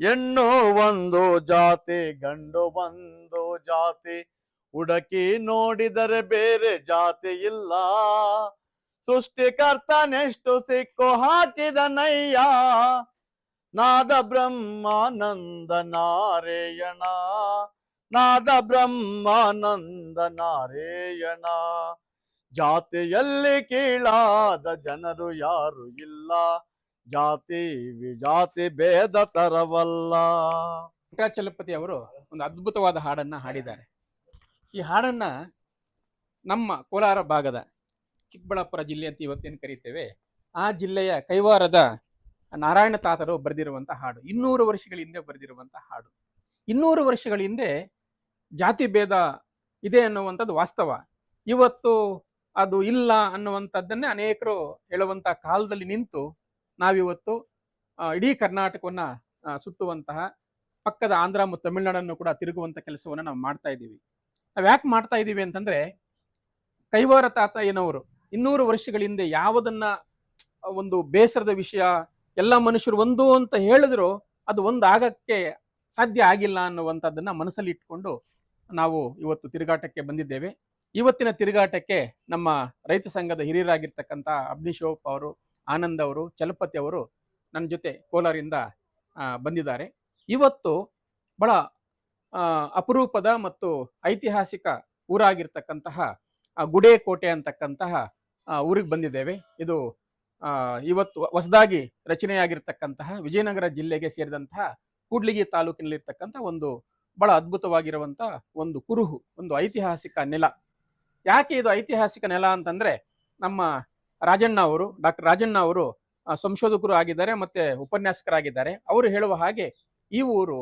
ಹೆಣ್ಣು ಒಂದು ಜಾತಿ, ಗಂಡು ಒಂದು ಜಾತಿ. ಹುಡುಕಿ ನೋಡಿದರೆ ಬೇರೆ ಜಾತಿ ಇಲ್ಲ. ಸೃಷ್ಟಿಕರ್ತನೆಷ್ಟು ಸಿಕ್ಕು ಹಾಕಿದನಯ್ಯ ನಾದ ಬ್ರಹ್ಮಾನಂದ ನಾರೇಯಣ ನಾದ ಬ್ರಹ್ಮಾನಂದ ನಾರೇಯಣ ಜಾತಿಯಲ್ಲಿ ಕೀಳಾದ ಜನರು ಯಾರು ಇಲ್ಲ. ಜಾತಿ ವಿಜಾತಿ ಭೇದ ತರವಲ್ಲ. ವೆಂಕಟಾಚಲಪತಿ ಅವರು ಒಂದು ಅದ್ಭುತವಾದ ಹಾಡನ್ನ ಹಾಡಿದ್ದಾರೆ. ಈ ಹಾಡನ್ನ ನಮ್ಮ ಕೋಲಾರ ಭಾಗದ ಚಿಕ್ಕಬಳ್ಳಾಪುರ ಜಿಲ್ಲೆ ಅಂತ ಇವತ್ತೇನು ಕರೀತೇವೆ, ಆ ಜಿಲ್ಲೆಯ ಕೈವಾರದ ನಾರಾಯಣ ತಾತರು ಬರೆದಿರುವಂಥ ಹಾಡು, ಇನ್ನೂರು ವರ್ಷಗಳ ಹಿಂದೆ ಬರೆದಿರುವಂಥ ಹಾಡು. ಇನ್ನೂರು ವರ್ಷಗಳ ಹಿಂದೆ ಜಾತಿ ಭೇದ ಇದೆ ಅನ್ನುವಂಥದ್ದು ವಾಸ್ತವ. ಇವತ್ತು ಅದು ಇಲ್ಲ ಅನ್ನುವಂಥದ್ದನ್ನೇ ಅನೇಕರು ಹೇಳುವಂಥ ಕಾಲದಲ್ಲಿ ನಿಂತು ನಾವಿವತ್ತು ಇಡೀ ಕರ್ನಾಟಕವನ್ನ ಸುತ್ತುವಂತಹ ಪಕ್ಕದ ಆಂಧ್ರ ಮತ್ತು ತಮಿಳುನಾಡನ್ನು ಕೂಡ ತಿರುಗುವಂತ ಕೆಲಸವನ್ನ ನಾವು ಮಾಡ್ತಾ ಇದ್ದೀವಿ. ನಾವು ಯಾಕೆ ಮಾಡ್ತಾ ಇದ್ದೀವಿ ಅಂತಂದ್ರೆ, ಕೈವಾರ ತಾತ ಏನವರು, ಇನ್ನೂರು ವರ್ಷಗಳ ಹಿಂದೆ ಯಾವುದನ್ನ, ಒಂದು ಬೇಸರದ ವಿಷಯ, ಎಲ್ಲ ಮನುಷ್ಯರು ಒಂದು ಅಂತ ಹೇಳಿದ್ರು, ಅದು ಒಂದು ಆಗಕ್ಕೆ ಸಾಧ್ಯ ಆಗಿಲ್ಲ ಅನ್ನುವಂಥದ್ದನ್ನ ಮನಸ್ಸಲ್ಲಿ ಇಟ್ಕೊಂಡು ನಾವು ಇವತ್ತು ತಿರುಗಾಟಕ್ಕೆ ಬಂದಿದ್ದೇವೆ. ಇವತ್ತಿನ ತಿರುಗಾಟಕ್ಕೆ ನಮ್ಮ ರೈತ ಸಂಘದ ಹಿರಿಯರಾಗಿರ್ತಕ್ಕಂಥ ಅಬ್ನಿಶೋಪ್ ಅವರು ಆನಂದ್ ಅವರು, ಚಲಪತಿ ಅವರು ನನ್ನ ಜೊತೆ ಕೋಲಾರಿಂದ ಬಂದಿದ್ದಾರೆ. ಇವತ್ತು ಬಹಳ ಅಪರೂಪದ ಮತ್ತು ಐತಿಹಾಸಿಕ ಊರಾಗಿರ್ತಕ್ಕಂತಹ ಗುಡೇಕೋಟೆ ಗುಡೇ ಕೋಟೆ ಅಂತಕ್ಕಂತಹ ಊರಿಗೆ ಬಂದಿದ್ದೇವೆ. ಇದು ಇವತ್ತು ಹೊಸದಾಗಿ ರಚನೆಯಾಗಿರ್ತಕ್ಕಂತಹ ವಿಜಯನಗರ ಜಿಲ್ಲೆಗೆ ಸೇರಿದಂತಹ ಕೂಡ್ಲಿಗಿ ತಾಲೂಕಿನಲ್ಲಿರ್ತಕ್ಕಂಥ ಒಂದು ಬಹಳ ಅದ್ಭುತವಾಗಿರುವಂಥ ಒಂದು ಕುರುಹು, ಒಂದು ಐತಿಹಾಸಿಕ ನೆಲ. ಯಾಕೆ ಇದು ಐತಿಹಾಸಿಕ ನೆಲ ಅಂತಂದ್ರೆ ನಮ್ಮ ರಾಜಣ್ಣ ಅವರು, ಡಾಕ್ಟರ್ ರಾಜಣ್ಣ ಅವರು ಸಂಶೋಧಕರು ಆಗಿದ್ದಾರೆ ಮತ್ತೆ ಉಪನ್ಯಾಸಕರಾಗಿದ್ದಾರೆ. ಅವರು ಹೇಳುವ ಹಾಗೆ ಈ ಊರು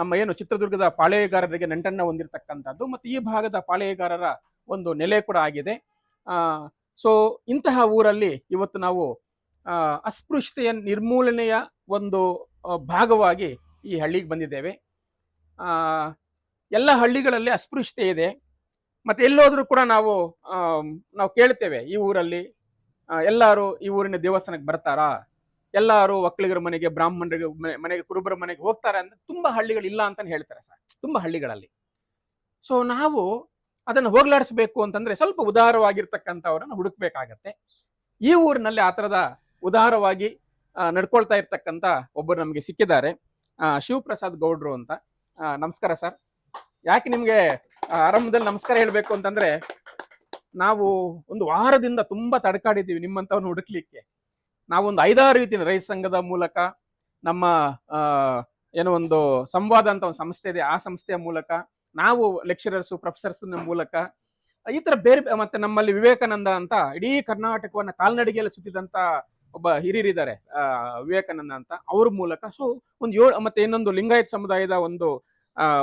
ನಮ್ಮ ಏನು ಚಿತ್ರದುರ್ಗದ ಪಾಳೆಯಗಾರರಿಗೆ ನಂಟನ್ನ ಹೊಂದಿರತಕ್ಕಂಥದ್ದು ಮತ್ತು ಈ ಭಾಗದ ಪಾಳೆಯಗಾರರ ಒಂದು ನೆಲೆ ಕೂಡ ಆಗಿದೆ. ಸೊ ಇಂತಹ ಊರಲ್ಲಿ ಇವತ್ತು ನಾವು ಅಸ್ಪೃಶ್ಯತೆಯ ನಿರ್ಮೂಲನೆಯ ಒಂದು ಭಾಗವಾಗಿ ಈ ಹಳ್ಳಿಗೆ ಬಂದಿದ್ದೇವೆ. ಎಲ್ಲ ಹಳ್ಳಿಗಳಲ್ಲಿ ಅಸ್ಪೃಶ್ಯತೆ ಇದೆ. ಮತ್ತೆ ಎಲ್ಲೋದ್ರೂ ಕೂಡ ನಾವು ನಾವು ಕೇಳ್ತೇವೆ ಈ ಊರಲ್ಲಿ ಎಲ್ಲರೂ ಈ ಊರಿನ ದೇವಸ್ಥಾನಕ್ಕೆ ಬರ್ತಾರಾ? ಎಲ್ಲರೂ ಒಕ್ಕಲಿಗರ ಮನೆಗೆ, ಬ್ರಾಹ್ಮಣರಿಗೆ ಮನೆಗೆ, ಕುರುಬರ ಮನೆಗೆ ಹೋಗ್ತಾರೆ ಅಂತ ತುಂಬಾ ಹಳ್ಳಿಗಳು ಇಲ್ಲ ಅಂತ ಹೇಳ್ತಾರೆ ಸರ್. ತುಂಬಾ ಹಳ್ಳಿಗಳಲ್ಲಿ. ಸೊ ನಾವು ಅದನ್ನು ಹೋಗ್ಲಾಡಿಸ್ಬೇಕು ಅಂತಂದ್ರೆ ಸ್ವಲ್ಪ ಉದಾರವಾಗಿರ್ತಕ್ಕಂಥವ್ರನ್ನ ಹುಡುಕ್ಬೇಕಾಗತ್ತೆ. ಈ ಊರಿನಲ್ಲಿ ಆ ಥರದ ಉದಾರವಾಗಿ ನಡ್ಕೊಳ್ತಾ ಇರ್ತಕ್ಕಂಥ ಒಬ್ಬರು ನಮಗೆ ಸಿಕ್ಕಿದ್ದಾರೆ. ಶಿವಪ್ರಸಾದ್ ಗೌಡ್ರು ಅಂತ. ನಮಸ್ಕಾರ ಸರ್. ಯಾಕೆ ನಿಮ್ಗೆ ಆರಂಭದಲ್ಲಿ ನಮಸ್ಕಾರ ಹೇಳ್ಬೇಕು ಅಂತಂದ್ರೆ, ನಾವು ಒಂದು ವಾರದಿಂದ ತುಂಬಾ ತಡ್ಕಾಡಿದ್ದೀವಿ ನಿಮ್ಮಂತವ್ರನ್ನ ಹುಡುಕ್ಲಿಕ್ಕೆ. ನಾವೊಂದು ಐದಾರು ರೀತಿಯ ರೈತ ಸಂಘದ ಮೂಲಕ, ನಮ್ಮ ಏನೋ ಒಂದು ಸಂವಾದ ಅಂತ ಒಂದು ಸಂಸ್ಥೆ ಇದೆ, ಆ ಸಂಸ್ಥೆಯ ಮೂಲಕ, ನಾವು ಲೆಕ್ಚರರ್ಸ್ ಪ್ರೊಫೆಸರ್ಸ್ ಮೂಲಕ, ಈ ತರ ಬೇರೆ ಮತ್ತೆ ನಮ್ಮಲ್ಲಿ ವಿವೇಕಾನಂದ ಅಂತ ಇಡೀ ಕರ್ನಾಟಕವನ್ನ ಕಾಲ್ನಡಿಗೆಯಲ್ಲಿ ಸುತ್ತಿದಂತ ಒಬ್ಬ ಹಿರಿಯರಿದ್ದಾರೆ ವಿವೇಕಾನಂದ ಅಂತ. ಅವ್ರ ಮೂಲಕ ಸೊ ಒಂದು ಏಳು, ಮತ್ತೆ ಇನ್ನೊಂದು ಲಿಂಗಾಯತ್ ಸಮುದಾಯದ ಒಂದು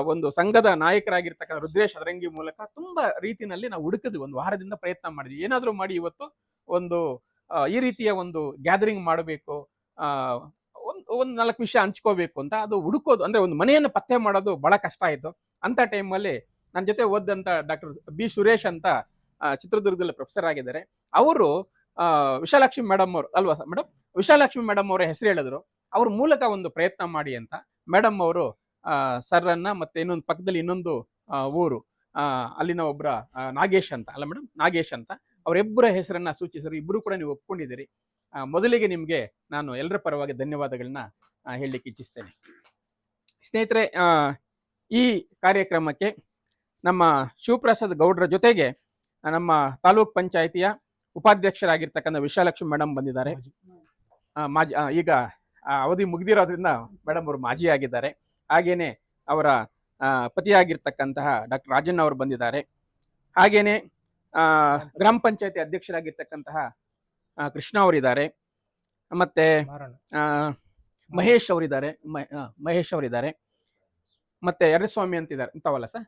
ಒಂದು ಸಂಘದ ನಾಯಕರಾಗಿರ್ತಕ್ಕಂಥ ರುದ್ರೇಶ್ ಅದರಂಗಿ ಮೂಲಕ ತುಂಬಾ ರೀತಿನಲ್ಲಿ ನಾವು ಹುಡುಕಿದ್ವಿ ಒಂದು ವಾರದಿಂದ ಪ್ರಯತ್ನ ಮಾಡಿದ್ವಿ. ಏನಾದರೂ ಮಾಡಿ ಇವತ್ತು ಒಂದು ಈ ರೀತಿಯ ಒಂದು ಗ್ಯಾದರಿಂಗ್ ಮಾಡಬೇಕು ಆ ಒಂದು ಒಂದು ನಾಲ್ಕು ವಿಷಯ ಹಂಚ್ಕೋಬೇಕು ಅಂತ ಅದು ಹುಡುಕೋದು ಅಂದ್ರೆ ಒಂದು ಮನೆಯನ್ನು ಪತ್ತೆ ಮಾಡೋದು ಬಹಳ ಕಷ್ಟ ಆಯ್ತು. ಅಂತ ಟೈಮಲ್ಲಿ ನನ್ನ ಜೊತೆ ಓದಂತ ಡಾಕ್ಟರ್ ಬಿ ಸುರೇಶ್ ಅಂತ ಆ, ಚಿತ್ರದುರ್ಗದಲ್ಲಿ ಪ್ರೊಫೆಸರ್ ಆಗಿದ್ದಾರೆ. ಅವರು ಆ, ವಿಶಾಲಾಕ್ಷಿ ಮೇಡಮ್ ಅವರು ಅಲ್ವಾ ಮೇಡಮ್ ವಿಶಾಲಕ್ಷ್ಮಿ ಮೇಡಮ್ ಅವರ ಹೆಸರು ಹೇಳಿದ್ರು. ಅವ್ರ ಮೂಲಕ ಒಂದು ಪ್ರಯತ್ನ ಮಾಡಿ ಅಂತ ಮೇಡಮ್ ಅವರು ಸರ್ ಅನ್ನ ಮತ್ತೆ ಇನ್ನೊಂದು ಪಕ್ಕದಲ್ಲಿ ಇನ್ನೊಂದು ಊರು ಅಲ್ಲಿನ ಒಬ್ಬರ ನಾಗೇಶ್ ಅಂತ. ಅಲ್ಲ ಮೇಡಮ್ ನಾಗೇಶ್ ಅಂತ. ಅವರಿಬ್ಬರ ಹೆಸರನ್ನ ಸೂಚಿಸಿದ್ರು. ಇಬ್ಬರು ಕೂಡ ನೀವು ಒಪ್ಕೊಂಡಿದ್ದೀರಿ. ಮೊದಲಿಗೆ ನಿಮಗೆ ನಾನು ಎಲ್ಲರ ಪರವಾಗಿ ಧನ್ಯವಾದಗಳನ್ನ ಹೇಳಲಿಕ್ಕೆ ಇಚ್ಛಿಸ್ತೇನೆ. ಸ್ನೇಹಿತರೆ ಈ ಕಾರ್ಯಕ್ರಮಕ್ಕೆ ನಮ್ಮ ಶಿವಪ್ರಸಾದ್ ಗೌಡ್ರ ಜೊತೆಗೆ ನಮ್ಮ ತಾಲೂಕ್ ಪಂಚಾಯಿತಿಯ ಉಪಾಧ್ಯಕ್ಷರಾಗಿರ್ತಕ್ಕಂಥ ವಿಶಾಲಕ್ಷ್ಮಿ ಮೇಡಮ್ ಬಂದಿದ್ದಾರೆ. ಮಾಜಿ. ಈಗ ಅವಧಿ ಮುಗಿದಿರೋದ್ರಿಂದ ಮೇಡಮ್ ಅವರು ಮಾಜಿ ಆಗಿದ್ದಾರೆ ಹಾಗೇನೆ ಅವರ ಪತಿಯಾಗಿರ್ತಕ್ಕಂತಹ ಡಾಕ್ಟರ್ ರಾಜಣ್ಣ ಅವರು ಬಂದಿದ್ದಾರೆ. ಹಾಗೇನೆ ಗ್ರಾಮ ಪಂಚಾಯತಿ ಅಧ್ಯಕ್ಷರಾಗಿರ್ತಕ್ಕಂತಹ ಕೃಷ್ಣ ಅವರಿದ್ದಾರೆ. ಮತ್ತೆ ಮಹೇಶ್ ಅವರಿದ್ದಾರೆ. ಮಹೇಶ್ ಅವರಿದ್ದಾರೆ. ಮತ್ತೆ ಎರಸ್ವಾಮಿ ಅಂತಿದ್ದಾರೆ. ಅಂತವಲ್ಲ ಸರ್?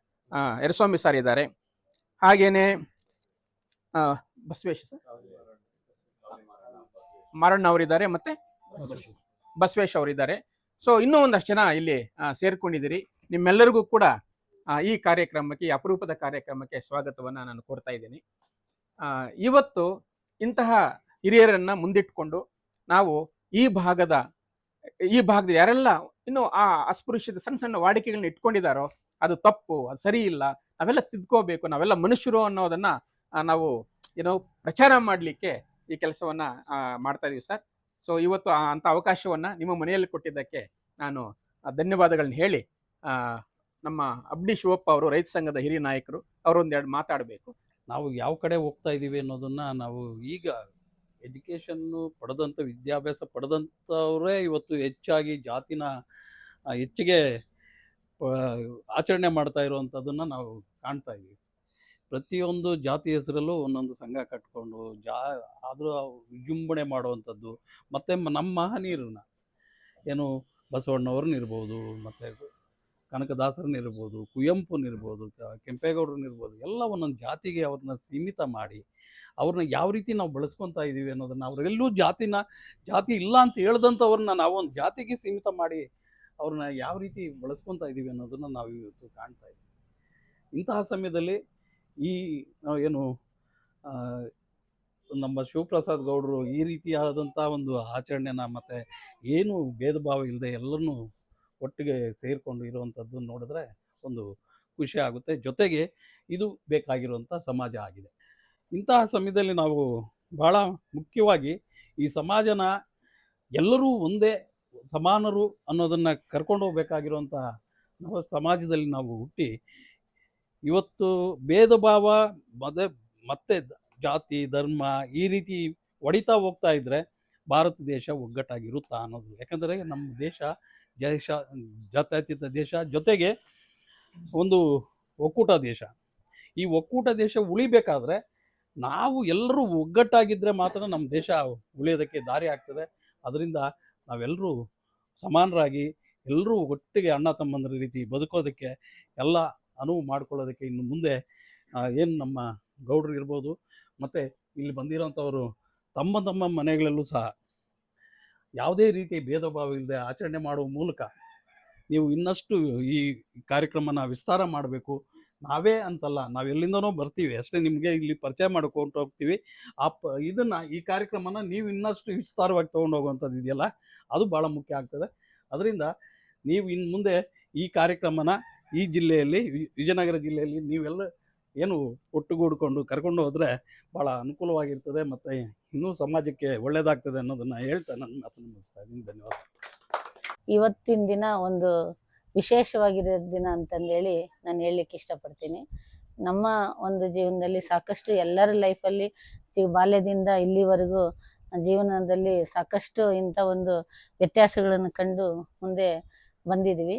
ಎರಸ್ವಾಮಿ ಸರ್ ಇದ್ದಾರೆ. ಹಾಗೇನೆ ಬಸವೇಶ್ ಸರ್? ಮಾರಣ್ಣ ಅವರಿದ್ದಾರೆ. ಮತ್ತೆ ಬಸವೇಶ್ ಅವರಿದ್ದಾರೆ. ಸೊ ಇನ್ನೂ ಒಂದಷ್ಟು ಜನ ಇಲ್ಲಿ ಸೇರ್ಕೊಂಡಿದ್ದೀರಿ. ನಿಮ್ಮೆಲ್ಲರಿಗೂ ಕೂಡ ಈ ಕಾರ್ಯಕ್ರಮಕ್ಕೆ ಅಪರೂಪದ ಕಾರ್ಯಕ್ರಮಕ್ಕೆ ಸ್ವಾಗತವನ್ನು ನಾನು ಕೋರ್ತಾ ಇದ್ದೀನಿ. ಇವತ್ತು ಇಂತಹ ಹಿರಿಯರನ್ನ ಮುಂದಿಟ್ಕೊಂಡು ನಾವು ಈ ಭಾಗದ ಈ ಭಾಗದ ಯಾರೆಲ್ಲ ಇನ್ನು ಆ ಅಸ್ಪೃಶ್ಯದ ಸಣ್ಣ ಸಣ್ಣ ವಾಡಿಕೆಗಳನ್ನ ಇಟ್ಕೊಂಡಿದ್ದಾರೋ ಅದು ತಪ್ಪು, ಅದು ಸರಿ ಇಲ್ಲ, ನಾವೆಲ್ಲ ತಿದ್ಕೋಬೇಕು, ನಾವೆಲ್ಲ ಮನುಷ್ಯರು ಅನ್ನೋದನ್ನ ನಾವು ಏನೋ ಪ್ರಚಾರ ಮಾಡಲಿಕ್ಕೆ ಈ ಕೆಲಸವನ್ನ ಮಾಡ್ತಾ ಇದೀವಿ ಸರ್. ಸೊ ಇವತ್ತು ಅಂಥ ಅವಕಾಶವನ್ನು ನಿಮ್ಮ ಮನೆಯಲ್ಲಿ ಕೊಟ್ಟಿದ್ದಕ್ಕೆ ನಾನು ಧನ್ಯವಾದಗಳನ್ನ ಹೇಳಿ ನಮ್ಮ ಅಬ್ಡಿ ಶಿವಪ್ಪ ಅವರು, ರೈತ ಸಂಘದ ಹಿರಿಯ ನಾಯಕರು ಅವರೊಂದೆರಡು ಮಾತಾಡಬೇಕು. ನಾವು ಯಾವ ಕಡೆ ಹೋಗ್ತಾ ಇದ್ದೀವಿ ಅನ್ನೋದನ್ನು ನಾವು ಈಗ ಎಜುಕೇಷನ್ನು ಪಡೆದಂಥ, ವಿದ್ಯಾಭ್ಯಾಸ ಪಡೆದಂಥವರೇ ಇವತ್ತು ಹೆಚ್ಚಾಗಿ ಜಾತಿನ ಹೆಚ್ಚಿಗೆ ಆಚರಣೆ ಮಾಡ್ತಾ ಇರುವಂಥದ್ದನ್ನು ನಾವು ಕಾಣ್ತಾ ಇದ್ದೀವಿ. ಪ್ರತಿಯೊಂದು ಜಾತಿ ಹೆಸರಲ್ಲೂ ಒಂದೊಂದು ಸಂಘ ಕಟ್ಕೊಂಡು ಜಾ, ಆದರೂ ವಿಜೃಂಭಣೆ ಮಾಡುವಂಥದ್ದು, ಮತ್ತು ನಮ್ಮ ಮಹನೀಯರನ್ನ ಏನು ಬಸವಣ್ಣವ್ರನ್ನಿರ್ಬೋದು ಮತ್ತು ಕನಕದಾಸರನ್ನಿರ್ಬೋದು ಕುವೆಂಪುನಿರ್ಬೋದು ಕೆಂಪೇಗೌಡ್ರನ್ನ ಕೆಂಪೇಗೌಡರನ್ನಿರ್ಬೋದು ಎಲ್ಲ ಒಂದೊಂದು ಜಾತಿಗೆ ಅವ್ರನ್ನ ಸೀಮಿತ ಮಾಡಿ, ಅವ್ರನ್ನ ಯಾವ ರೀತಿ ನಾವು ಬಳಸ್ಕೊತಾ ಇದ್ದೀವಿ ಅನ್ನೋದನ್ನು ಅವರೆಲ್ಲೂ ಜಾತಿನ, ಜಾತಿ ಇಲ್ಲ ಅಂತ ಹೇಳ್ದಂಥವ್ರನ್ನ ನಾವು ಒಂದು ಜಾತಿಗೆ ಸೀಮಿತ ಮಾಡಿ ಅವ್ರನ್ನ ಯಾವ ರೀತಿ ಬಳಸ್ಕೊತಾ ಇದ್ದೀವಿ ಅನ್ನೋದನ್ನು ನಾವು ಇವತ್ತು ಕಾಣ್ತಾ ಇದ್ದೀವಿ. ಇಂತಹ ಸಮಯದಲ್ಲಿ ಈ ನಾವು ಏನು ನಮ್ಮ ಶಿವಪ್ರಸಾದ್ ಗೌಡರು ಈ ರೀತಿಯಾದಂಥ ಒಂದು ಆಚರಣೆನ ಮತ್ತು ಏನು ಭೇದ ಭಾವ ಇಲ್ಲದೆ ಎಲ್ಲರನ್ನೂ ಒಟ್ಟಿಗೆ ಸೇರಿಕೊಂಡು ಇರುವಂಥದ್ದು ನೋಡಿದ್ರೆ ಒಂದು ಖುಷಿ ಆಗುತ್ತೆ. ಜೊತೆಗೆ ಇದು ಬೇಕಾಗಿರುವಂಥ ಸಮಾಜ ಆಗಿದೆ. ಇಂತಹ ಸಮಯದಲ್ಲಿ ನಾವು ಭಾಳ ಮುಖ್ಯವಾಗಿ ಈ ಸಮಾಜನ ಎಲ್ಲರೂ ಒಂದೇ ಸಮಾನರು ಅನ್ನೋದನ್ನು ಕರ್ಕೊಂಡು ಹೋಗ್ಬೇಕಾಗಿರುವಂಥ ನಾವು ಸಮಾಜದಲ್ಲಿ ನಾವು ಹುಟ್ಟಿ ಇವತ್ತು ಭೇದ ಭಾವ ಮತ್ತೆ ಜಾತಿ, ಧರ್ಮ ಈ ರೀತಿ ಒಡಿತಾ ಹೋಗ್ತಾ ಇದ್ರೆ ಭಾರತ ದೇಶ ಒಗ್ಗಟ್ಟಾಗಿರುತ್ತಾ ಅನ್ನೋದು. ಯಾಕಂದರೆ ನಮ್ಮ ದೇಶ ದೇಶ, ಜಾತ್ಯತೀತ ದೇಶ ಜೊತೆಗೆ ಒಂದು ಒಕ್ಕೂಟ ದೇಶ. ಈ ಒಕ್ಕೂಟ ದೇಶ ಉಳಿಬೇಕಾದ್ರೆ ನಾವು ಎಲ್ಲರೂ ಒಗ್ಗಟ್ಟಾಗಿದ್ದರೆ ಮಾತ್ರ ನಮ್ಮ ದೇಶ ಉಳಿಯೋದಕ್ಕೆ ದಾರಿ ಆಗ್ತದೆ. ಅದರಿಂದ ನಾವೆಲ್ಲರೂ ಸಮಾನರಾಗಿ, ಎಲ್ಲರೂ ಒಟ್ಟಿಗೆ ಅಣ್ಣ ತಮ್ಮಂದ್ರ ರೀತಿ ಬದುಕೋದಕ್ಕೆ ಎಲ್ಲ ಅನುವು ಮಾಡ್ಕೊಳ್ಳೋದಕ್ಕೆ ಇನ್ನು ಮುಂದೆ ಏನು ನಮ್ಮ ಗೌಡ್ರು ಇರ್ಬೋದು, ಮತ್ತು ಇಲ್ಲಿ ಬಂದಿರೋಂಥವರು ತಮ್ಮ ತಮ್ಮ ಮನೆಗಳಲ್ಲೂ ಸಹ ಯಾವುದೇ ರೀತಿ ಭೇದ ಭಾವ ಇಲ್ಲದೆ ಆಚರಣೆ ಮಾಡುವ ಮೂಲಕ ನೀವು ಇನ್ನಷ್ಟು ಈ ಕಾರ್ಯಕ್ರಮನ ವಿಸ್ತಾರ ಮಾಡಬೇಕು. ನಾವೇ ಅಂತಲ್ಲ, ನಾವು ಎಲ್ಲಿಂದನೋ ಬರ್ತೀವಿ, ಅಷ್ಟೇ ನಿಮಗೆ ಇಲ್ಲಿ ಪರಿಚಯ ಮಾಡ್ಕೊಂಡು ಹೋಗ್ತೀವಿ. ಆ ಪ, ಇದನ್ನು, ಈ ಕಾರ್ಯಕ್ರಮನ ನೀವು ಇನ್ನಷ್ಟು ವಿಸ್ತಾರವಾಗಿ ತೊಗೊಂಡು ಹೋಗುವಂಥದ್ದು ಇದೆಯಲ್ಲ, ಅದು ಭಾಳ ಮುಖ್ಯ ಆಗ್ತದೆ. ಅದರಿಂದ ನೀವು ಇನ್ನು ಮುಂದೆ ಈ ಕಾರ್ಯಕ್ರಮನ ಈ ಜಿಲ್ಲೆಯಲ್ಲಿ ವಿಜಯನಗರ ಜಿಲ್ಲೆಯಲ್ಲಿ ನೀವೆಲ್ಲ ಏನು ಒಟ್ಟುಗೂಡಿಕೊಂಡು ಕರ್ಕೊಂಡು ಹೋದರೆ ಭಾಳ ಅನುಕೂಲವಾಗಿರ್ತದೆ ಮತ್ತು ಇನ್ನೂ ಸಮಾಜಕ್ಕೆ ಒಳ್ಳೆಯದಾಗ್ತದೆ ಅನ್ನೋದನ್ನು ಹೇಳ್ತಾ ನನ್ನ ಮಾತನ್ನು ಮುಗಿಸ್ತಾ ಇದ್ದೀನಿ. ಧನ್ಯವಾದ. ಇವತ್ತಿನ ದಿನ ಒಂದು ವಿಶೇಷವಾಗಿರೋ ದಿನ ಅಂತಂದೇಳಿ ನಾನು ಹೇಳಲಿಕ್ಕೆ ಇಷ್ಟಪಡ್ತೀನಿ. ನಮ್ಮ ಒಂದು ಜೀವನದಲ್ಲಿ ಸಾಕಷ್ಟು ಎಲ್ಲರ ಲೈಫಲ್ಲಿ ಬಾಲ್ಯದಿಂದ ಇಲ್ಲಿವರೆಗೂ ಜೀವನದಲ್ಲಿ ಸಾಕಷ್ಟು ಇಂಥ ಒಂದು ವ್ಯತ್ಯಾಸಗಳನ್ನು ಕಂಡು ಮುಂದೆ ಬಂದಿದ್ದೀವಿ.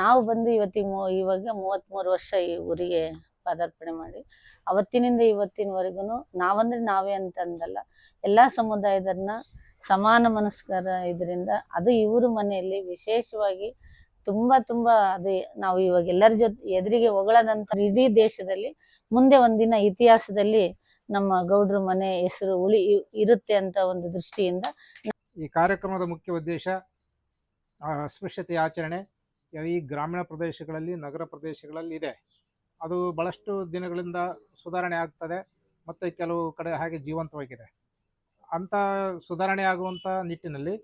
ನಾವು ಬಂದು ಇವತ್ತಿಗೆ ಮೂ, ಇವಾಗ ಮೂವತ್ತ್ಮೂರು ವರ್ಷ ಈ ಊರಿಗೆ ಪಾದಾರ್ಪಣೆ ಮಾಡಿ, ಅವತ್ತಿನಿಂದ ಇವತ್ತಿನವರೆಗೂ ನಾವಂದ್ರೆ ನಾವೇ ಅಂತಂದಲ್ಲ, ಎಲ್ಲ ಸಮುದಾಯದನ್ನ ಸಮಾನ ಮನಸ್ಕರ ಇದರಿಂದ ಅದು ಇವ್ರ ಮನೆಯಲ್ಲಿ ವಿಶೇಷವಾಗಿ ತುಂಬಾ ತುಂಬಾ ಅದು, ನಾವು ಇವಾಗ ಎಲ್ಲರ ಜೊತೆ ಎದುರಿಗೆ ಹೊಗಳದಂತ ಇಡೀ ದೇಶದಲ್ಲಿ ಮುಂದೆ ಒಂದಿನ ಇತಿಹಾಸದಲ್ಲಿ ನಮ್ಮ ಗೌಡ್ರ ಮನೆ ಹೆಸರು ಉಳಿ, ಇರುತ್ತೆ ಅಂತ ಒಂದು ದೃಷ್ಟಿಯಿಂದ ಈ ಕಾರ್ಯಕ್ರಮದ ಮುಖ್ಯ ಉದ್ದೇಶ ಅಸ್ಪೃಶ್ಯತೆ ಆಚರಣೆ ಈ ಗ್ರಾಮೀಣ ಪ್ರದೇಶಗಳಲ್ಲಿ, ನಗರ ಪ್ರದೇಶಗಳಲ್ಲಿ ಇದೆ. ಅದು ಬಹಳಷ್ಟು ದಿನಗಳಿಂದ ಸುಧಾರಣೆ ಆಗ್ತದೆ ಮತ್ತು ಕೆಲವು ಕಡೆ ಹಾಗೆ ಜೀವಂತವಾಗಿದೆ. ಅಂಥ ಸುಧಾರಣೆ ಆಗುವಂಥ ನಿಟ್ಟಿನಲ್ಲಿ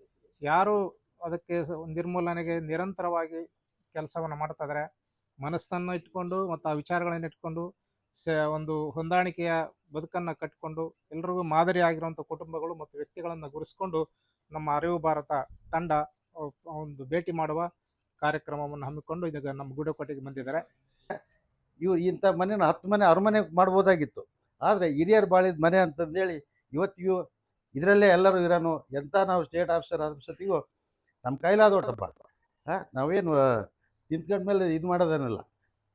ಯಾರು ಅದಕ್ಕೆ ನಿರ್ಮೂಲನೆಗೆ ನಿರಂತರವಾಗಿ ಕೆಲಸವನ್ನು ಮಾಡ್ತಾ ಇದ್ದಾರೆ, ಮನಸ್ಸನ್ನು ಇಟ್ಕೊಂಡು ಮತ್ತು ಆ ವಿಚಾರಗಳನ್ನು ಇಟ್ಕೊಂಡು ಸ ಒಂದು ಹೊಂದಾಣಿಕೆಯ ಬದುಕನ್ನು ಕಟ್ಟಿಕೊಂಡು, ಎಲ್ರಿಗೂ ಮಾದರಿಯಾಗಿರುವಂಥ ಕುಟುಂಬಗಳು ಮತ್ತು ವ್ಯಕ್ತಿಗಳನ್ನು ಗುರುಸ್ಕೊಂಡು ನಮ್ಮ ಅರಿವು ಭಾರತ ತಂಡ ಒಂದು ಭೇಟಿ ಮಾಡುವ ಕಾರ್ಯಕ್ರಮವನ್ನು ಹಮ್ಮಿಕೊಂಡು ಈಗ ನಮ್ಮ ಗೂಡಕೋಟೆಗೆ ಬಂದಿದ್ದಾರೆ. ಇವು ಇಂಥ ಮನೆನ ಹತ್ತು ಮನೆ ಅರಮನೆ ಮಾಡ್ಬೋದಾಗಿತ್ತು. ಆದರೆ ಹಿರಿಯರು ಬಾಳಿದ ಮನೆ ಅಂತಂದೇಳಿ ಇವತ್ತಿಗೂ ಇದರಲ್ಲೇ ಎಲ್ಲರೂ ಇರೋನು ಎಂಥ ನಾವು ಸ್ಟೇಟ್ ಆಫೀಸರ್ ಆದ ಸತಿಗೂ ನಮ್ಮ ಕೈಲಾದೋಟಪ್ಪ ಹಾಂ, ನಾವೇನು ನಿಂತ್ಕೊಂಡ್ಮೇಲೆ ಇದು ಮಾಡೋದೇನಲ್ಲ.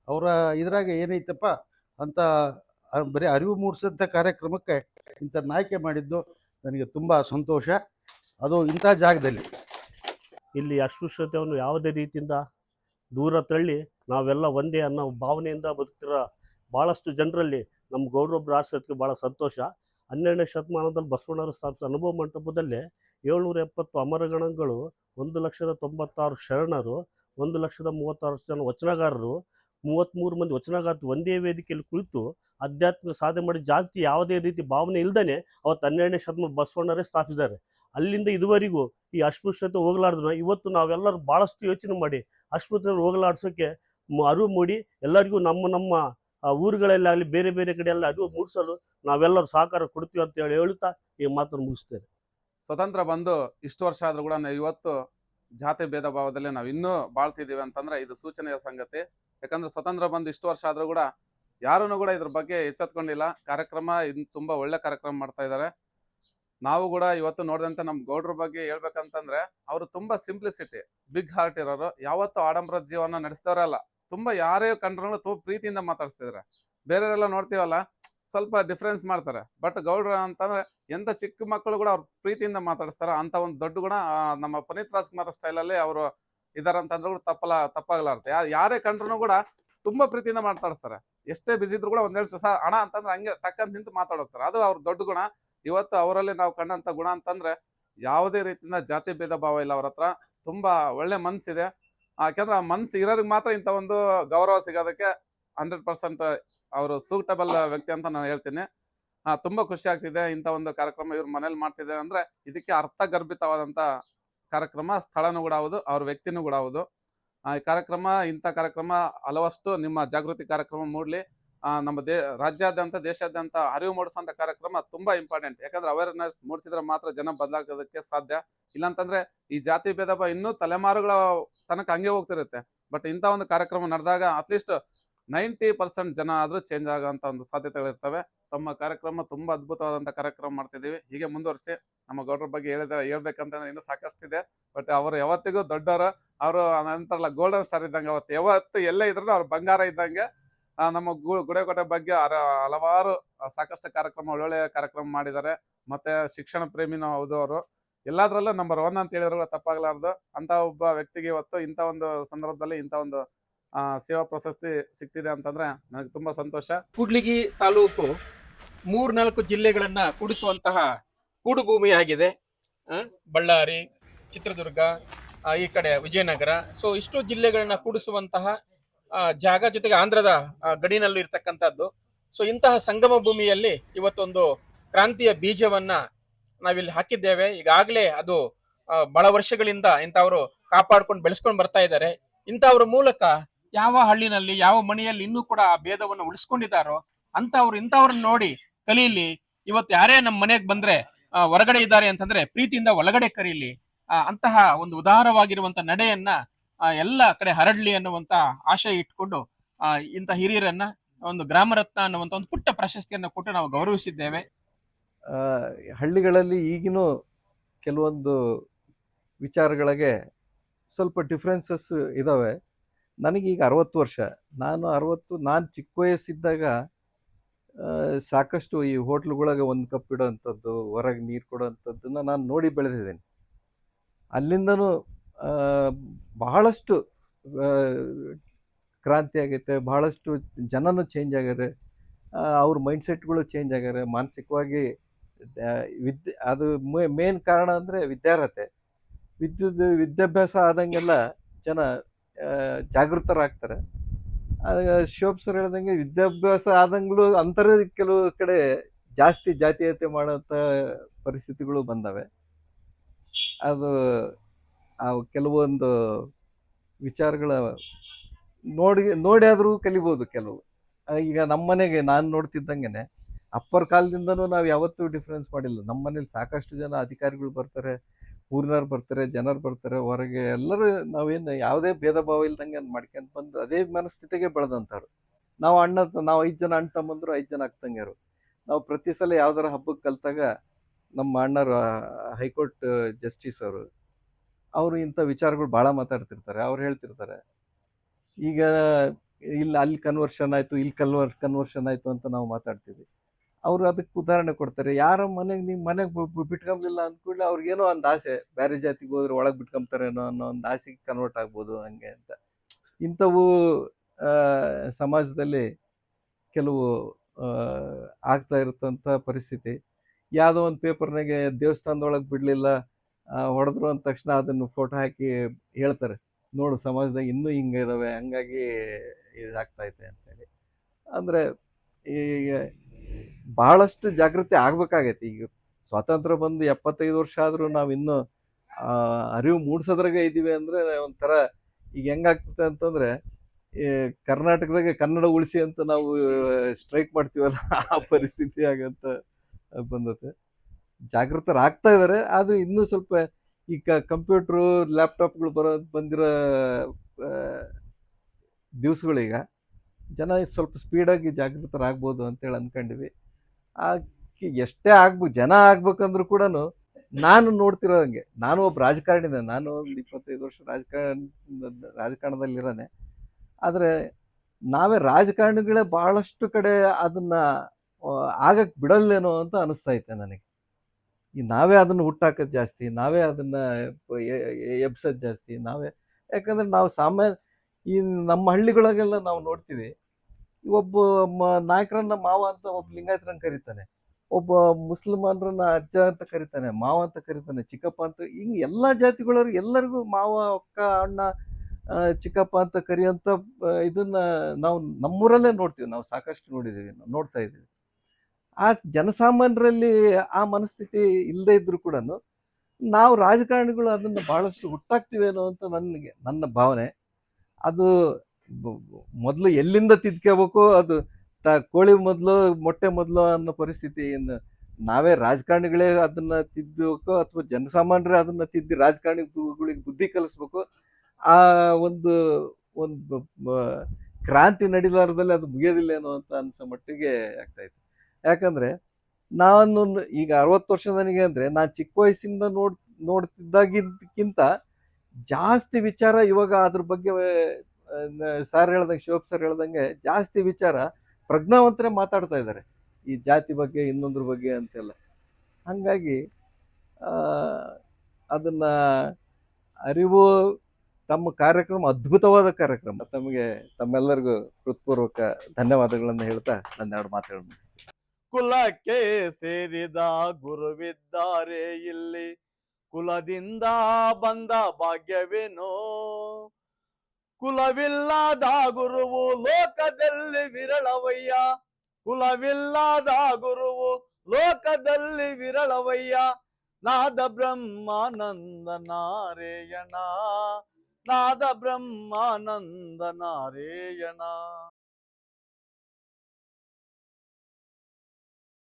ಅವರ ಇದ್ರಾಗ ಏನೈತಪ್ಪ ಅಂತ ಬರೀ ಅರಿವು ಮೂಡಿಸೋಂಥ ಕಾರ್ಯಕ್ರಮಕ್ಕೆ ಇಂಥ ನಾಯ್ಕೆ ಮಾಡಿದ್ದು ನನಗೆ ತುಂಬ ಸಂತೋಷ. ಅದು ಇಂಥ ಜಾಗದಲ್ಲಿ. ಇಲ್ಲಿ ಅಸ್ಪೃಶ್ಯತೆಯನ್ನು ಯಾವುದೇ ರೀತಿಯಿಂದ ದೂರ ತಳ್ಳಿ ನಾವೆಲ್ಲ ಒಂದೇ ಅನ್ನೋ ಭಾವನೆಯಿಂದ ಬದುಕ್ತಿರೋ ಭಾಳಷ್ಟು ಜನರಲ್ಲಿ ನಮ್ಮ ಗೌರವೊಬ್ಬರು ಆಶ್ರಯಕ್ಕೆ ಭಾಳ ಸಂತೋಷ. ಹನ್ನೆರಡನೇ ಶತಮಾನದಲ್ಲಿ ಬಸವಣ್ಣವರು ಸ್ಥಾಪಿಸಿದ ಅನುಭವ ಮಂಟಪದಲ್ಲಿ ಏಳ್ನೂರ ಎಪ್ಪತ್ತು ಅಮರಗಣಗಳು, ಒಂದು ಲಕ್ಷದ ತೊಂಬತ್ತಾರು ಶರಣರು, ಒಂದು ಲಕ್ಷದ ಮೂವತ್ತಾರು ಜನ ವಚನಗಾರರು, ಮೂವತ್ತ್ಮೂರು ಮಂದಿ ವಚನಗಾರರು ಒಂದೇ ವೇದಿಕೆಯಲ್ಲಿ ಕುಳಿತು ಆಧ್ಯಾತ್ಮಿಕ ಸಾಧನೆ ಮಾಡಿ ಜಾತಿ ಯಾವುದೇ ರೀತಿ ಭಾವನೆ ಇಲ್ಲದೇ ಅವತ್ತು ಹನ್ನೆರಡನೇ ಶತಮಾನ ಬಸವಣ್ಣರೇ ಸ್ಥಾಪಿಸಿದ್ದಾರೆ. ಅಲ್ಲಿಂದ ಇದುವರೆಗೂ ಈ ಅಸ್ಪೃಶ್ಯತೆ ಹೋಗಲಾರ್ದನ್ನ ಇವತ್ತು ನಾವೆಲ್ಲರೂ ಭಾಳಷ್ಟು ಯೋಚನೆ ಮಾಡಿ ಅಸ್ಪೃಶ್ಯತೆ ಹೋಗಲಾಡ್ಸೋಕ್ಕೆ ಅರಿವು ಮೂಡಿ ಎಲ್ಲರಿಗೂ ನಮ್ಮ ನಮ್ಮ ಊರುಗಳಲ್ಲಾಗಲಿ ಬೇರೆ ಬೇರೆ ಕಡೆ ಎಲ್ಲ ಅರಿವು ಮೂಡಿಸಲು ನಾವೆಲ್ಲರೂ ಸಹಕಾರ ಕೊಡ್ತೀವಿ ಅಂತ ಹೇಳಿ ಹೇಳುತ್ತಾ ಈ ಮಾತನ್ನು ಮುಗಿಸ್ತೇನೆ. ಸ್ವತಂತ್ರ ಬಂದು ಇಷ್ಟು ವರ್ಷ ಆದ್ರೂ ಕೂಡ ನಾವು ಇವತ್ತು ಜಾತಿ ಭೇದ ಭಾವದಲ್ಲಿ ನಾವು ಇನ್ನೂ ಬಾಳ್ತಿದ್ದೀವಿ ಅಂತಂದ್ರೆ ಇದು ಸೂಚನೆಯ ಸಂಗತಿ. ಯಾಕಂದ್ರೆ ಸ್ವತಂತ್ರ ಬಂದು ಇಷ್ಟು ವರ್ಷ ಆದ್ರೂ ಕೂಡ ಯಾರೂ ಕೂಡ ಇದ್ರ ಬಗ್ಗೆ ಎಚ್ಚೆತ್ಕೊಂಡಿಲ್ಲ. ಕಾರ್ಯಕ್ರಮ ಇನ್ ತುಂಬಾ ಒಳ್ಳೆ ಕಾರ್ಯಕ್ರಮ ಮಾಡ್ತಾ ಇದ್ದಾರೆ ನಾವು ಕೂಡ ಇವತ್ತು ನೋಡಿದಂತೆ ನಮ್ಮ ಗೌಡ್ರ ಬಗ್ಗೆ ಹೇಳ್ಬೇಕಂತಂದ್ರೆ, ಅವರು ತುಂಬಾ ಸಿಂಪ್ಲಿಸಿಟಿ ಬಿಗ್ ಹಾರ್ಟ್ ಇರೋರು. ಯಾವತ್ತೂ ಆಡಂಬರ ಜೀವನ ನಡೆಸ್ತವ್ರೆ ಅಲ್ಲ. ತುಂಬಾ ಯಾರೇ ಕಂಡ್ರೂ ತುಂಬ ಪ್ರೀತಿಯಿಂದ ಮಾತಾಡ್ಸ್ತಿದ್ರೆ. ಬೇರೆಯವರೆಲ್ಲ ನೋಡ್ತೀವಲ್ಲ, ಸ್ವಲ್ಪ ಡಿಫ್ರೆನ್ಸ್ ಮಾಡ್ತಾರೆ. ಬಟ್ ಗೌಡ್ರ ಅಂತಂದ್ರೆ ಎಂತ ಚಿಕ್ಕ ಮಕ್ಕಳು ಕೂಡ ಅವ್ರ ಪ್ರೀತಿಯಿಂದ ಮಾತಾಡಿಸ್ತಾರೆ. ಅಂತ ಒಂದು ದೊಡ್ಡ ಗುಣ ನಮ್ಮ ಪುನೀತ್ ರಾಜ್ಕುಮಾರ್ ಸ್ಟೈಲಲ್ಲಿ ಅವರು ಇದಾರಂತಂದ್ರೆ ಕೂಡ ತಪ್ಪಲ ತಪ್ಪಾಗಲಾರ್ದು ಯಾರು ಯಾರೇ ಕಂಡ್ರು ಕೂಡ ತುಂಬಾ ಪ್ರೀತಿಯಿಂದ ಮಾತಾಡಿಸ್ತಾರೆ. ಎಷ್ಟೇ ಬಿಸಿ ಇದ್ರು ಕೂಡ ಒಂದೆರಡು ಸಹ ಹಣ ಅಂತಂದ್ರೆ ಹಂಗೆ ಟಕ್ಕಂತ ನಿಂತು ಮಾತಾಡೋಗ್ತಾರೆ ಅದು ಅವ್ರ ದೊಡ್ಡ ಗುಣ. ಇವತ್ತು ಅವರಲ್ಲಿ ನಾವು ಕಂಡಂತ ಗುಣ ಅಂತಂದ್ರೆ ಯಾವುದೇ ರೀತಿಯಿಂದ ಜಾತಿ ಭೇದ ಭಾವ ಇಲ್ಲ ಅವ್ರ ಹತ್ರ. ತುಂಬಾ ಒಳ್ಳೆ ಮನ್ಸಿದೆ. ಯಾಕೆಂದ್ರೆ ಆ ಮನಸ್ಸು ಇರೋರಿಗೆ ಮಾತ್ರ ಇಂಥ ಒಂದು ಗೌರವ ಸಿಗೋದಕ್ಕೆ ಹಂಡ್ರೆಡ್ ಪರ್ಸೆಂಟ್ ಅವರು ಸೂಟಬಲ್ ವ್ಯಕ್ತಿ ಅಂತ ನಾನು ಹೇಳ್ತೀನಿ. ತುಂಬಾ ಖುಷಿ ಆಗ್ತಿದೆ ಇಂಥ ಒಂದು ಕಾರ್ಯಕ್ರಮ ಇವ್ರ ಮನೇಲಿ ಮಾಡ್ತಿದ್ದಾರೆ ಅಂದ್ರೆ ಇದಕ್ಕೆ ಅರ್ಥಗರ್ಭಿತವಾದಂತ ಕಾರ್ಯಕ್ರಮ, ಸ್ಥಳನೂ ಕೂಡ ಹೌದು, ಅವ್ರ ವ್ಯಕ್ತಿನೂ ಕೂಡ ಹೌದು. ಈ ಕಾರ್ಯಕ್ರಮ, ಇಂಥ ಕಾರ್ಯಕ್ರಮ ಹಲವಷ್ಟು ನಿಮ್ಮ ಜಾಗೃತಿ ಕಾರ್ಯಕ್ರಮ ಮೂಡ್ಲಿ. ನಮ್ಮ ದೇ, ರಾಜ್ಯಾದ್ಯಂತ, ದೇಶಾದ್ಯಂತ ಅರಿವು ಮೂಡಿಸುವಂತ ಕಾರ್ಯಕ್ರಮ ತುಂಬಾ ಇಂಪಾರ್ಟೆಂಟ್ ಯಾಕಂದ್ರೆ ಅವೇರ್ನೆಸ್ ಮೂಡಿಸಿದ್ರೆ ಮಾತ್ರ ಜನ ಬದಲಾಗೋದಕ್ಕೆ ಸಾಧ್ಯ. ಇಲ್ಲಾಂತಂದ್ರೆ ಈ ಜಾತಿ ಭೇದ ಭಾವ ಇನ್ನೂ ತಲೆಮಾರುಗಳ ತನಕ ಹಂಗೆ ಹೋಗ್ತಿರುತ್ತೆ. ಬಟ್ ಇಂಥ ಒಂದು ಕಾರ್ಯಕ್ರಮ ನಡೆದಾಗ ಅಟ್ಲೀಸ್ಟ್ ನೈಂಟಿ ಪರ್ಸೆಂಟ್ ಜನ ಆದ್ರೂ ಚೇಂಜ್ ಆಗೋಂಥ ಒಂದು ಸಾಧ್ಯತೆಗಳಿರ್ತವೆ ತಮ್ಮ ಕಾರ್ಯಕ್ರಮ ತುಂಬಾ ಅದ್ಭುತವಾದಂಥ ಕಾರ್ಯಕ್ರಮ ಮಾಡ್ತಿದ್ದೀವಿ. ಹೀಗೆ ಮುಂದುವರಿಸಿ ನಮ್ಮ ಗೌಡರ ಬಗ್ಗೆ ಹೇಳಿದ್ರೆ ಹೇಳ್ಬೇಕಂತಂದ್ರೆ ಇನ್ನೂ ಸಾಕಷ್ಟಿದೆ. ಬಟ್ ಅವರು ಯಾವತ್ತಿಗೂ ದೊಡ್ಡವರು, ಅವರು ನಂತರ ಗೋಲ್ಡನ್ ಸ್ಟಾರ್ ಇದ್ದಂಗೆ, ಅವತ್ತು ಯಾವತ್ತು ಎಲ್ಲೇ ಇದ್ರೂ ಅವ್ರು ಬಂಗಾರ ಇದ್ದಂಗೆ ನಮ್ಮ ಗುಡೆಕೋಟೆ ಬಗ್ಗೆ ಹಲವಾರು ಸಾಕಷ್ಟು ಕಾರ್ಯಕ್ರಮ ಒಳ್ಳೊಳ್ಳೆ ಕಾರ್ಯಕ್ರಮ ಮಾಡಿದ್ದಾರೆ. ಮತ್ತೆ ಶಿಕ್ಷಣ ಪ್ರೇಮಿನೂ ಹೌದು ಅವರು. ಎಲ್ಲಾದ್ರಲ್ಲೂ ನಂಬರ್ ಒನ್ ಅಂತ ಹೇಳಿದ್ರು ತಪ್ಪಾಗಲಾರದು. ಅಂತ ಒಬ್ಬ ವ್ಯಕ್ತಿಗೆ ಇವತ್ತು ಇಂಥ ಒಂದು ಸಂದರ್ಭದಲ್ಲಿ ಇಂಥ ಒಂದು ಸೇವಾ ಪ್ರಶಸ್ತಿ ಸಿಗ್ತಿದೆ ಅಂತಂದ್ರೆ ನನಗೆ ತುಂಬಾ ಸಂತೋಷ. ಕೂಡ್ಲಿಗಿ ತಾಲೂಕು ಮೂರ್ನಾಲ್ಕು ಜಿಲ್ಲೆಗಳನ್ನ ಕೂಡಿಸುವಂತಹ ಕೂಡು ಭೂಮಿಯಾಗಿದೆ ಆ, ಬಳ್ಳಾರಿ ಚಿತ್ರದುರ್ಗ ಈ ಕಡೆ ವಿಜಯನಗರ. ಸೊ ಇಷ್ಟು ಜಿಲ್ಲೆಗಳನ್ನ ಕೂಡಿಸುವಂತಹ ಜಾಗ ಜೊತೆಗೆ ಆಂಧ್ರದ ಗಡಿನಲ್ಲೂ ಇರ್ತಕ್ಕಂಥದ್ದು. ಸೊ ಇಂತಹ ಸಂಗಮ ಭೂಮಿಯಲ್ಲಿ ಇವತ್ತೊಂದು ಕ್ರಾಂತಿಯ ಬೀಜವನ್ನ ನಾವಿಲ್ಲಿ ಹಾಕಿದ್ದೇವೆ. ಈಗಾಗಲೇ ಅದು ಬಹಳ ವರ್ಷಗಳಿಂದ ಇಂಥವರು ಕಾಪಾಡ್ಕೊಂಡು ಬೆಳೆಸ್ಕೊಂಡು ಬರ್ತಾ ಇದ್ದಾರೆ. ಇಂಥವ್ರ ಮೂಲಕ ಯಾವ ಹಳ್ಳಿನಲ್ಲಿ, ಯಾವ ಮನೆಯಲ್ಲಿ ಇನ್ನೂ ಕೂಡ ಆ ಭೇದವನ್ನು ಉಳಿಸ್ಕೊಂಡಿದ್ದಾರೋ ಅಂತವ್ರು ಇಂಥವ್ರನ್ನ ನೋಡಿ ಕಲೀಲಿ. ಇವತ್ತು ಯಾರೇ ನಮ್ಮ ಮನೆಗೆ ಬಂದ್ರೆ ಹೊರಗಡೆ ಇದ್ದಾರೆ ಅಂತಂದ್ರೆ ಪ್ರೀತಿಯಿಂದ ಒಳಗಡೆ ಕರೀಲಿ. ಅಂತಹ ಒಂದು ಉದಾರವಾಗಿರುವಂತ ನಡೆಯನ್ನ ಎಲ್ಲ ಕಡೆ ಹರಡ್ಲಿ ಅನ್ನುವಂತ ಆಶಯ ಇಟ್ಕೊಂಡು ಇಂಥ ಹಿರಿಯರನ್ನ ಒಂದು ಗ್ರಾಮರತ್ನ ಅನ್ನುವಂತ ಒಂದು ಪುಟ್ಟ ಪ್ರಶಸ್ತಿಯನ್ನು ಕೊಟ್ಟು ನಾವು ಗೌರವಿಸಿದ್ದೇವೆ. ಹಳ್ಳಿಗಳಲ್ಲಿ ಈಗಿನೂ ಕೆಲವೊಂದು ವಿಚಾರಗಳಿಗೆ ಸ್ವಲ್ಪ ಡಿಫ್ರೆನ್ಸಸ್ ಇದ್ದಾವೆ ನನಗೀಗ ಅರವತ್ತು ವರ್ಷ. ನಾನು ಅರವತ್ತು, ನಾನು ಚಿಕ್ಕ ವಯಸ್ಸಿದ್ದಾಗ ಸಾಕಷ್ಟು ಈ ಹೋಟ್ಲುಗಳಿಗೆ ಒಂದು ಕಪ್ ಇಡೋವಂಥದ್ದು ಹೊರಗೆ ನೀರು ಕೊಡೋವಂಥದ್ದನ್ನು ನಾನು ನೋಡಿ ಬೆಳೆದಿದ್ದೇನೆ. ಅಲ್ಲಿಂದನೂ ಬಹಳಷ್ಟು ಕ್ರಾಂತಿ ಆಗೈತೆ, ಬಹಳಷ್ಟು ಜನನೂ ಚೇಂಜ್ ಆಗ್ಯಾರೆ. ಅವ್ರ ಮೈಂಡ್ಸೆಟ್ಗಳು ಚೇಂಜ್ ಆಗ್ಯಾರೆ. ಮಾನಸಿಕವಾಗಿ ವಿದ್ಯೆ ಅದು ಮೇನ್ ಕಾರಣ ಅಂದರೆ ವಿದ್ಯಾರ್ಹತೆ. ವಿದ್ಯುತ್ ವಿದ್ಯಾಭ್ಯಾಸ ಆದಂಗೆಲ್ಲ ಜನ ಜಾಗೃತರಾಗ್ತಾರೆ. ಶಿವಪ್ ಸರ್ ಹೇಳ್ದಂಗೆ ವಿದ್ಯಾಭ್ಯಾಸ ಆದಂಗ್ಲೂ ಅಂತರ ಕೆಲವು ಕಡೆ ಜಾಸ್ತಿ ಜಾತೀಯತೆ ಮಾಡೋಂಥ ಪರಿಸ್ಥಿತಿಗಳು ಬಂದವೆ. ಅದು ಆ ಕೆಲವೊಂದು ವಿಚಾರಗಳ ನೋಡಿ ನೋಡಿಯಾದರೂ ಕಲಿಬೋದು ಕೆಲವು. ಈಗ ನಮ್ಮ ಮನೆಗೆ ನಾನು ನೋಡ್ತಿದ್ದಂಗೆ ಅಪ್ಪರ್ ಕಾಲದಿಂದನೂ ನಾವು ಯಾವತ್ತೂ ಡಿಫ್ರೆನ್ಸ್ ಮಾಡಿಲ್ಲ. ನಮ್ಮ ಮನೇಲಿ ಸಾಕಷ್ಟು ಜನ ಅಧಿಕಾರಿಗಳು ಬರ್ತಾರೆ, ಊರಿನವ್ರು ಬರ್ತಾರೆ, ಜನರು ಬರ್ತಾರೆ. ಹೊರಗೆ ಎಲ್ಲರೂ ನಾವೇನು ಯಾವುದೇ ಭೇದ ಭಾವ ಇಲ್ದಂಗೆ ಮಾಡ್ಕೊಂಡು ಬಂದು ಅದೇ ಮನಸ್ಥಿತಿಗೆ ಬೆಳೆದಂಥವ್ರು. ನಾವು ಅಣ್ಣ, ನಾವು ಐದು ಜನ ಅಣ್ಣ ತಮ್ಮಂದ್ರು ಐದು ಜನ ಅಕ್ಕಂಗ್ಯಾರು ನಾವು ಪ್ರತಿ ಸಲ ಯಾವ್ದಾರ ಹಬ್ಬಕ್ಕೆ ಕಲ್ತಾಗ ನಮ್ಮ ಅಣ್ಣರು ಹೈಕೋರ್ಟ್ ಜಸ್ಟಿಸ್ ಅವರು ಅವರು ಇಂಥ ವಿಚಾರಗಳು ಭಾಳ ಮಾತಾಡ್ತಿರ್ತಾರೆ, ಅವ್ರು ಹೇಳ್ತಿರ್ತಾರೆ. ಈಗ ಇಲ್ಲಿ ಅಲ್ಲಿ ಕನ್ವರ್ಷನ್ ಆಯಿತು ಇಲ್ಲಿ ಕನ್ವರ್ ಕನ್ವರ್ಷನ್ ಆಯಿತು ಅಂತ ನಾವು ಮಾತಾಡ್ತೀವಿ. ಅವರು ಅದಕ್ಕೆ ಉದಾಹರಣೆ ಕೊಡ್ತಾರೆ, ಯಾರ ಮನೆಗೆ ನೀವು ಮನೆಗೆ ಬಿಟ್ಕೊಂಬ್ಲಿಲ್ಲ ಅಂದ್ಕೂಡಲೇ ಅವ್ರಿಗೇನೋ ಒಂದು ಆಸೆ, ಬೇರೆ ಜಾತಿಗೆ ಹೋದ್ರೆ ಒಳಗೆ ಬಿಟ್ಕೊಂಬ್ತಾರೇನೋ ಅನ್ನೋ ಒಂದು ಆಸೆಗೆ ಕನ್ವರ್ಟ್ ಆಗ್ಬೋದು ಹಂಗೆ ಅಂತ. ಇಂಥವು ಸಮಾಜದಲ್ಲಿ ಕೆಲವು ಆಗ್ತಾ ಇರುತ್ತಂಥ ಪರಿಸ್ಥಿತಿ. ಯಾವುದೋ ಒಂದು ಪೇಪರ್ನಾಗೆ ದೇವಸ್ಥಾನದೊಳಗೆ ಬಿಡಲಿಲ್ಲ ಹೊಡೆದ್ರು ಅಂದ ತಕ್ಷಣ ಅದನ್ನು ಫೋಟೋ ಹಾಕಿ ಹೇಳ್ತಾರೆ, ನೋಡು ಸಮಾಜದಾಗ ಇನ್ನೂ ಹಿಂಗೆ ಇದ್ದಾವೆ ಹಂಗಾಗಿ ಇದಾಗ್ತೈತೆ ಅಂತೇಳಿ ಅಂದರೆ ಈಗ ಬಹಳಷ್ಟು ಜಾಗೃತಿ ಆಗ್ಬೇಕಾಗೈತಿ. ಈಗ ಸ್ವಾತಂತ್ರ್ಯ ಬಂದು ಎಪ್ಪತ್ತೈದು ವರ್ಷ ಆದರೂ ನಾವು ಇನ್ನೂ ಅರಿವು ಮೂಡಿಸೋದ್ರಾಗ ಇದ್ದೀವಿ ಅಂದರೆ ಒಂಥರ ಈಗ ಹೆಂಗಾಗ್ತದೆ ಅಂತಂದರೆ, ಈ ಕರ್ನಾಟಕದಾಗ ಕನ್ನಡ ಉಳಿಸಿ ಅಂತ ನಾವು ಸ್ಟ್ರೈಕ್ ಮಾಡ್ತೀವಲ್ಲ, ಆ ಪರಿಸ್ಥಿತಿ ಆಗಂತ ಬಂದತೆ. ಜಾಗೃತರಾಗ್ತಾ ಇದ್ದಾರೆ, ಆದರೂ ಇನ್ನೂ ಸ್ವಲ್ಪ ಈ ಕ, ಕಂಪ್ಯೂಟ್ರು, ಲ್ಯಾಪ್ಟಾಪ್ಗಳು ಬರೋ, ಬಂದಿರೋ ದಿವಸಗಳೀಗ ಜನ ಸ್ವಲ್ಪ ಸ್ಪೀಡಾಗಿ ಜಾಗೃತರಾಗ್ಬೋದು ಅಂತೇಳಿ ಅಂದ್ಕೊಂಡಿವಿ ಆ ಎಷ್ಟೇ ಆಗ್ಬೋ, ಜನ ಆಗ್ಬೇಕಂದ್ರೂ ಕೂಡ ನಾನು ನೋಡ್ತಿರೋ ಹಂಗೆ. ನಾನು ಒಬ್ಬ ರಾಜಕಾರಣಿನ, ನಾನು ಒಂದು ಇಪ್ಪತ್ತೈದು ವರ್ಷ ರಾಜಕಾರಣ, ರಾಜಕಾರಣದಲ್ಲಿರೋನೆ. ಆದರೆ ನಾವೇ ರಾಜಕಾರಣಿಗಳೇ ಭಾಳಷ್ಟು ಕಡೆ ಅದನ್ನು ಆಗಕ್ಕೆ ಬಿಡಲ್ಲೇನೋ ಅಂತ ಅನಿಸ್ತಾ ಐತೆ ನನಗೆ. ಈ ನಾವೇ ಅದನ್ನು ಹುಟ್ಟಾಕೋದು ಜಾಸ್ತಿ, ನಾವೇ ಅದನ್ನ ಎಬ್ಸೋದು ಜಾಸ್ತಿ, ನಾವೇ ಯಾಕಂದ್ರೆ ನಾವು ಸಾಮಾನ್ಯ ಈ ನಮ್ಮ ಹಳ್ಳಿಗಳಿಗೆಲ್ಲ ನಾವು ನೋಡ್ತೀವಿ. ಒಬ್ಬ ಮ- ನಾಯಕರನ್ನ ಮಾವ ಅಂತ ಒಬ್ಬ ಲಿಂಗಾಯತರನ್ನ ಕರೀತಾನೆ. ಒಬ್ಬ ಮುಸಲ್ಮಾನರನ್ನ ಅಜ್ಜ ಅಂತ ಕರೀತಾನೆ, ಮಾವ ಅಂತ ಕರೀತಾನೆ, ಚಿಕ್ಕಪ್ಪ ಅಂತ ಹಿಂಗೆ ಎಲ್ಲ ಜಾತಿಗಳವ್ರು ಎಲ್ಲರಿಗೂ ಮಾವ, ಅಕ್ಕ, ಅಣ್ಣ ಚಿಕ್ಕಪ್ಪ ಅಂತ ಕರೆಯುವಂಥ ಇದನ್ನು ನಾವು ನಮ್ಮೂರಲ್ಲೇ ನೋಡ್ತೀವಿ. ನಾವು ಸಾಕಷ್ಟು ನೋಡಿದ್ದೀವಿ ನೋಡ್ತಾ ಇದ್ದೀವಿ ಆ ಜನಸಾಮಾನ್ಯರಲ್ಲಿ ಆ ಮನಸ್ಥಿತಿ ಇಲ್ಲದೆ ಇದ್ರೂ ಕೂಡ ನಾವು ರಾಜಕಾರಣಿಗಳು ಅದನ್ನು ಬಹಳಷ್ಟು ಹುಟ್ಟಾಕ್ತಿವೇನೋ ಅಂತ ನನಗೆ, ನನ್ನ ಭಾವನೆ. ಅದು ಮೊದಲು ಎಲ್ಲಿಂದ ತಿದ್ಕೋಬೇಕು ಅದು ತ ಕೋಳಿ ಮೊದಲು, ಮೊಟ್ಟೆ ಮೊದಲು ಅನ್ನೋ ಪರಿಸ್ಥಿತಿ ಇನ್ನು ನಾವೇ ರಾಜಕಾರಣಿಗಳೇ ಅದನ್ನು ತಿದ್ದಬೇಕು ಅಥವಾ ಜನಸಾಮಾನ್ಯರೇ ಅದನ್ನು ತಿದ್ದಿ ರಾಜಕಾರಣಿಗಳಿಗೆ ಬುದ್ಧಿ ಕಲಿಸ್ಬೇಕು ಆ ಒಂದು ಒಂದು ಕ್ರಾಂತಿ ನಡಿಲಾರ್ದಲ್ಲಿ ಅದು ಮುಗಿಯೋದಿಲ್ಲೇನೋ ಅಂತ ಅನ್ಸೋ ಮಟ್ಟಿಗೆ ಆಗ್ತಾ ಇತ್ತು. ಯಾಕಂದ್ರೆ ನಾನು ಈಗ ಅರವತ್ತು ವರ್ಷ ನನಗೆ ಅಂದ್ರೆ ನಾನು ಚಿಕ್ಕ ವಯಸ್ಸಿಂದ ನೋಡ್, ನೋಡ್ತಿದ್ದಾಗಿದ್ದಕ್ಕಿಂತ ಜಾಸ್ತಿ ವಿಚಾರ ಇವಾಗ ಅದ್ರ ಬಗ್ಗೆ ಸರ್ ಹೇಳ್ದಂಗೆ ಶಿವಪ್ ಸರ್ ಹೇಳ್ದಂಗೆ ಜಾಸ್ತಿ ವಿಚಾರ ಪ್ರಜ್ಞಾವಂತರೇ ಮಾತಾಡ್ತಾ ಇದ್ದಾರೆ. ಈ ಜಾತಿ ಬಗ್ಗೆ, ಇನ್ನೊಂದ್ರ ಬಗ್ಗೆ ಅಂತೆಲ್ಲ. ಹಾಗಾಗಿ ಅದನ್ನ ಅರಿವು ತಮ್ಮ ಕಾರ್ಯಕ್ರಮ, ಅದ್ಭುತವಾದ ಕಾರ್ಯಕ್ರಮ. ತಮಗೆ ತಮ್ಮೆಲ್ಲರಿಗೂ ಹೃತ್ಪೂರ್ವಕ ಧನ್ಯವಾದಗಳನ್ನು ಹೇಳ್ತಾ ನನ್ನ ಎರಡು ಮಾತುಗಳನ್ನು. ಕುಲಕ್ಕೆ ಸೇರಿದ ಗುರುವಿದ್ದಾರೆ ಇಲ್ಲಿ. ಕುಲದಿಂದ ಬಂದ ಭಾಗ್ಯವೇನೋ? ಕುಲವಿಲ್ಲದ ಗುರುವು ಲೋಕದಲ್ಲಿ ವಿರಳವಯ್ಯ. ಕುಲವಿಲ್ಲದ ಗುರುವು ಲೋಕದಲ್ಲಿ ವಿರಳವಯ್ಯ. ನಾದ ಬ್ರಹ್ಮಾನಂದ ನಾರೇಯಣ ನಾದ ಬ್ರಹ್ಮಾನಂದ ನಾರಾಯಣ